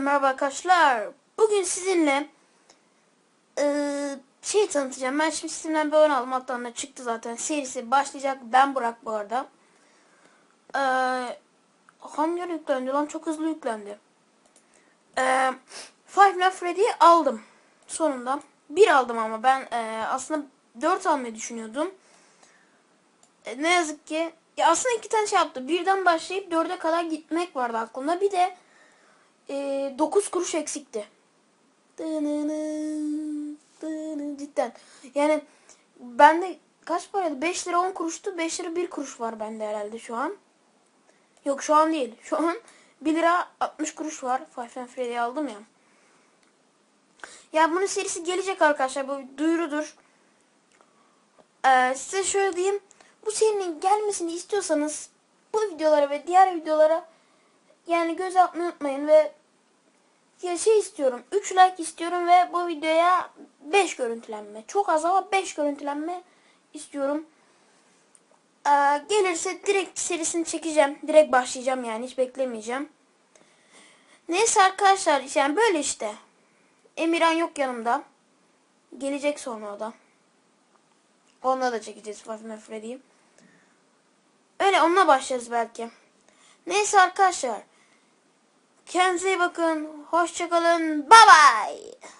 merhaba arkadaşlar. Bugün sizinle eee, şey tanıtacağım. Ben şimdi Steam'den bir oyun aldım. Hatta da çıktı zaten. Serisi başlayacak. Ben Burak bu arada. Eee hangi yüklendi lan? Çok hızlı yüklendi. Eee Five Nights Freddy'yi aldım. Sonunda. Bir aldım ama ben eee, aslında dört almayı düşünüyordum. E, ne yazık ki ya aslında iki tane şey yaptı. Birden başlayıp dörde kadar gitmek vardı aklımda. Bir de e, 9 kuruş eksikti. Cidden. Yani bende kaç paraydı? 5 lira 10 kuruştu. 5 lira 1 kuruş var bende herhalde şu an. Yok şu an değil. Şu an 1 lira 60 kuruş var. Five Nights Freddy'yi aldım ya. Ya bunun serisi gelecek arkadaşlar. Bu duyurudur. Ee, size şöyle diyeyim. Bu serinin gelmesini istiyorsanız bu videolara ve diğer videolara yani göz atmayı unutmayın ve ya şey istiyorum 3 like istiyorum ve bu videoya 5 görüntülenme. Çok az ama 5 görüntülenme istiyorum. Ee, gelirse direkt serisini çekeceğim. Direkt başlayacağım yani hiç beklemeyeceğim. Neyse arkadaşlar yani böyle işte. Emirhan yok yanımda. Gelecek sonra o da. Onunla da çekeceğiz at Freddy'yi. Öyle onunla başlarız belki. Neyse arkadaşlar. Kendinize iyi bakın. Hoşçakalın. Bye bye.